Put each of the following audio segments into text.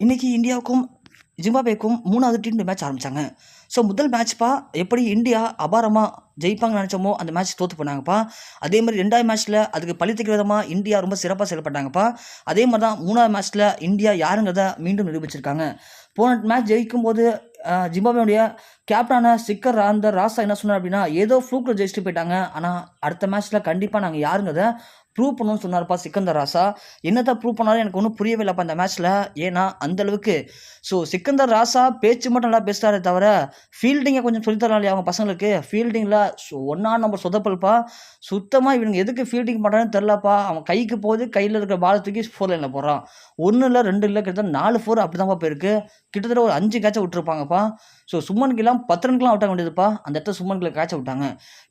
இன்றைக்கி இந்தியாவுக்கும் ஜிம்பாபேக்கும் மூணாவது டி மேட்ச் ஆரம்பித்தாங்க ஸோ முதல் மேட்ச்ப்பா எப்படி இந்தியா அபாரமாக ஜெயிப்பாங்கன்னு நினச்சோமோ அந்த மேட்ச் தோற்று போனாங்கப்பா. அதே மாதிரி ரெண்டாவது மேட்ச்சில் அதுக்கு பழித்துக்கு விதமாக இந்தியா ரொம்ப சிறப்பாக செயல்பட்டாங்கப்பா. அதே மாதிரி தான் மூணாவது மேட்ச்சில் இந்தியா யாருங்கிறத மீண்டும் நிரூபிச்சிருக்காங்க. போன மேட்ச் ஜெயிக்கும் போது ஜிம்பாபேனுடைய கேப்டனான சிக்கர் அந்த ராசா என்ன சொன்னார் அப்படின்னா ஏதோ ஃப்ளூக்கில் ஜெயிச்சுட்டு போயிட்டாங்க. ஆனால் அடுத்த மேட்ச்சில் கண்டிப்பாக நாங்கள் யாருங்கிறத ப்ரூவ் பண்ணணும்னு சொன்னார்ப்பா சிக்கந்தர் ராசா. என்னதான் ப்ரூவ் பண்ணாலும் எனக்கு ஒன்றும் புரியவே இல்லைப்பா அந்த மேட்ச்சில் ஏன்னா அந்தளவுக்கு ஸோ சிக்கந்தர் ராசா பேச்சு மட்டும் நல்லா பேசுகிறாரே தவிர ஃபீல்டிங்கை கொஞ்சம் சொல்லித்தரலாம் இல்லையா அவங்க பசங்களுக்கு? ஃபீல்டிங்கில் ஒன்றா நம்பர் சொதப்பல்ப்பா சுத்தமாக இவனுங்க எதுக்கு ஃபீல்டிங் பண்ணுறான்னு தெரிலப்பா அவன் கைக்கு போகுது கையில் இருக்கிற பால் தூக்கி ஃபோர் லைனில் போடுறான். ஒன்று இல்லை ரெண்டு இல்லை கிட்டத்தட்ட நாலு ஃபோர் அப்படி தான்ப்பா போயிருக்கு. கிட்டத்தட்ட ஒரு அஞ்சு கேட்சை விட்டுருப்பாங்கப்பா ஸோ சுமன் கிலாம் பத்து ரன்கெலாம் அவுட் ஆக வேண்டியதுப்பா. அந்த இடத்த சுமன் காய்ச்ச விட்டாங்க.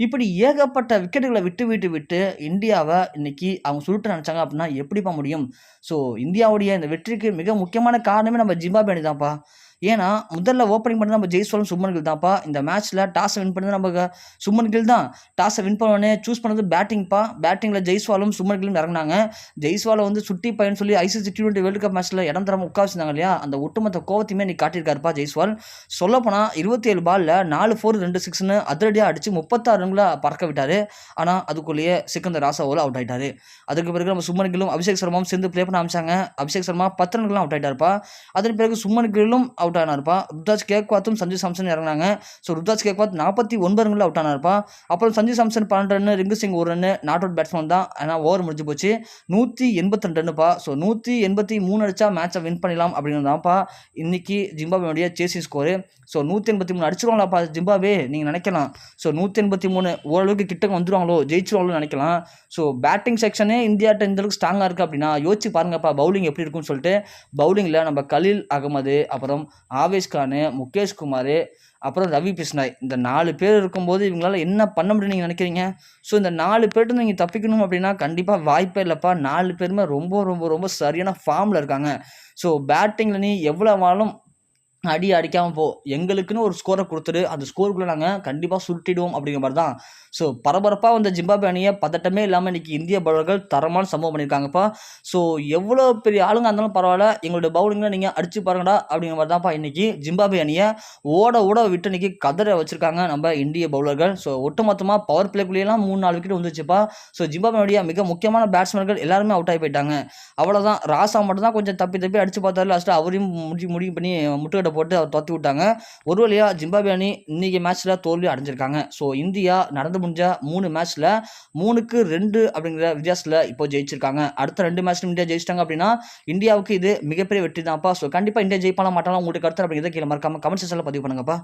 இப்படி ஏகப்பட்ட விக்கெட்டுகளை விட்டு விட்டு விட்டு இந்தியாவை இன்னைக்கு அவங்க சுருட்டு நினச்சாங்க அப்படின்னா எப்படிப்பா முடியும்? ஸோ இந்தியாவுடைய இந்த வெற்றிக்கு மிக முக்கியமான காரணமே நம்ம ஜிம்பாபே அணி தான்ப்பா ஏன்னா முதல்ல ஓப்பனிங் பண்ணி நம்ம ஜெய்ஸ்வாலும் சுமன் கில் தான்ப்பா. இந்த மேட்ச்சில் டாஸை வின் பண்ணது நம்ம சுமன் கில் தான். டாஸை வின் பண்ணோடனே சூஸ் பண்ணது பேட்டிங்ப்பா பேட்டிங்கில் ஜெய்ஸ்வாலும் சுமன் கிலும் இறங்கினாங்க. ஜெய்ஸ்வாலை வந்து சுட்டி பையன் சொல்லி ICC T twenty world cup மேட்ச்சில் இடம் தராம உட்காந்துருந்தாங்க இல்லையா? அந்த ஒட்டுமொத்த கோவத்தையுமே நீ காட்டியிருக்காருப்பா ஜெய்ஸ்வால். சொல்லப்போனால் இருபத்தி ஏழு பாலில் நாலு ஃபோர் ரெண்டு சிக்ஸ்னு அதிரடியாக அடித்து முப்பத்தாறு ரன்களை பறக்க விட்டார். ஆனால் அதுக்குள்ளேயே சிக்கந்தர் ராசாவோல் அவுட் ஆகிட்டார் அதுக்கு பிறகு நம்ம சுமன் கிலும் அபிஷேக் சர்மாவும் சேர்ந்து ப்ளே பண்ண ஆரம்பிச்சாங்க. அபிஷேக் சர்மா பத்து ரன்களும் அவுட் ஆகிட்டார்ப்பா அதன் பிறகு சுமன் கிலும் அவுட் ஆனார்ப்பா. ருத்ராஜ் கேக்வாத்தும் சஞ்சு சாம்சன் இறங்கினாங்க. ஸோ ருத்ராஜ் கேக்வாத் நாற்பத்தி ஒன்பது ரன்கள் அவுட் ஆனார்ப்பா. அப்புறம் சஞ்சு சாம்சன் பன்னெண்டு ரன் ரிங்கு சிங் ஒரு ரன் நாட் அவுட் பேட்ஸ்மேன் தான். ஆனால் ஓவர் முடிஞ்சு போச்சு. நூற்றி எண்பத்தி ரெண்டு ரன்னுப்பா ஸோ நூற்றி எண்பத்தி மூணு அடிச்சா மேட்சை வின் பண்ணலாம் அப்படிங்கிறதாப்பா இன்னைக்கு ஜிம்பாபேனுடைய சேசிங் ஸ்கோரு ஸோ நூற்றி எண்பத்தி மூணு அடிச்சிருவாங்களாப்பா ஜிம்பாவே நீங்கள் நினைக்கலாம். ஸோ நூற்றி எண்பத்தி மூணு ஓரளவுக்கு கிட்ட வந்துருவாங்களோ ஜெயிச்சிருவாங்களோ நினைக்கலாம். ஸோ பேட்டிங் செக்ஷனே இந்தியாட்ட இந்த அளவுக்கு ஸ்ட்ராங்காக இருக்குது அப்படின்னா யோசிச்சு பாருங்கப்பா பவுலிங் எப்படி இருக்குன்னு சொல்லிட்டு பவுலிங்கில் நம்ம கலீல் அகமது அப்புறம் ஆவேஷ் கானு முகேஷ் குமார் அப்புறம் ரவி பிஷ்ணாய் இந்த நாலு பேர் இருக்கும்போது இவங்களால என்ன பண்ண முடியும் நீங்கள் நினைக்கிறீங்க? ஸோ இந்த நாலு பேர்ட்டு நீங்கள் தப்பிக்கணும் அப்படின்னா கண்டிப்பாக வாய்ப்பே இல்லைப்பா. நாலு பேருமே ரொம்ப ரொம்ப ரொம்ப சரியான ஃபார்மில் இருக்காங்க. ஸோ பேட்டிங்கில் நீ எவ்வளோ ஆனாலும் அடி அடிக்காமல் போ. எங்களுக்குன்னு ஒரு ஸ்கோரை கொடுத்துரு அந்த ஸ்கோருக்குள்ளே நாங்கள் கண்டிப்பாக சுருட்டிடுவோம் அப்படிங்கிற மாதிரி தான். ஸோ பரபரப்பாக வந்த ஜிம்பாபே அணியை பதட்டமே இல்லாமல் இன்றைக்கி இந்திய பவுலர்கள் தரமான சம்பவம் பண்ணியிருக்காங்கப்பா ஸோ எவ்வளோ பெரிய ஆளுங்க இருந்தாலும் பரவாயில்ல. எங்களோட பவுலிங்கில் நீங்கள் அடிச்சு பாருங்கடா அப்படிங்கிற மாதிரி தான்ப்பா இன்றைக்கி ஜிம்பாபே அணியை ஓட ஓட விட்டு இன்றைக்கி கதரை வச்சுருக்காங்க நம்ம இந்திய பவுலர்கள். ஸோ ஒட்டுமொத்தமாக பவர் பிளேக்குள்ளேயெல்லாம் மூணு நாலு விக்கெட் வந்துச்சுப்பா. ஸோ ஜிம்பாபேனுடைய மிக முக்கியமான பேட்ஸ்மேன்கள் எல்லாருமே அவுட் ஆகி போயிட்டாங்க. அவ்வளோதான் ராசா மட்டும் தான் கொஞ்சம் தப்பி தப்பி அடிச்சு பார்த்தாரு. லாஸ்ட்டு அவரையும் முடி முடிவு பண்ணி முட்டுக்கட்டை போட்டு அவர் துரத்தி விட்டாங்க. ஒரு வழியாக ஜிம்பாபே அணி இன்றைக்கி மேட்ச்சில் தோல்வி அடைஞ்சிருக்காங்க. ஸோ இந்தியா நடந்து முடிஞ்ச மூணு மேட்ச்சில் மூணுக்கு ரெண்டு அப்படிங்கிற வித்தியாசத்தில் இப்போ ஜெயிச்சிருக்காங்க. அடுத்த ரெண்டு மேட்ச்லையும் இந்தியா ஜெயிச்சிட்டாங்க அப்படின்னா இந்தியாவுக்கு இது மிகப்பெரிய வெற்றி தான்ப்பா ஸோ கண்டிப்பாக இந்தியா ஜெயிப்பாலாம் மாட்டாலும் உங்களுக்கு கருத்து அப்படிங்கிறத கீழே மறக்காம கமெண்ட் செக்ஷனில் பதிவு பண்ணுங்கப்பா.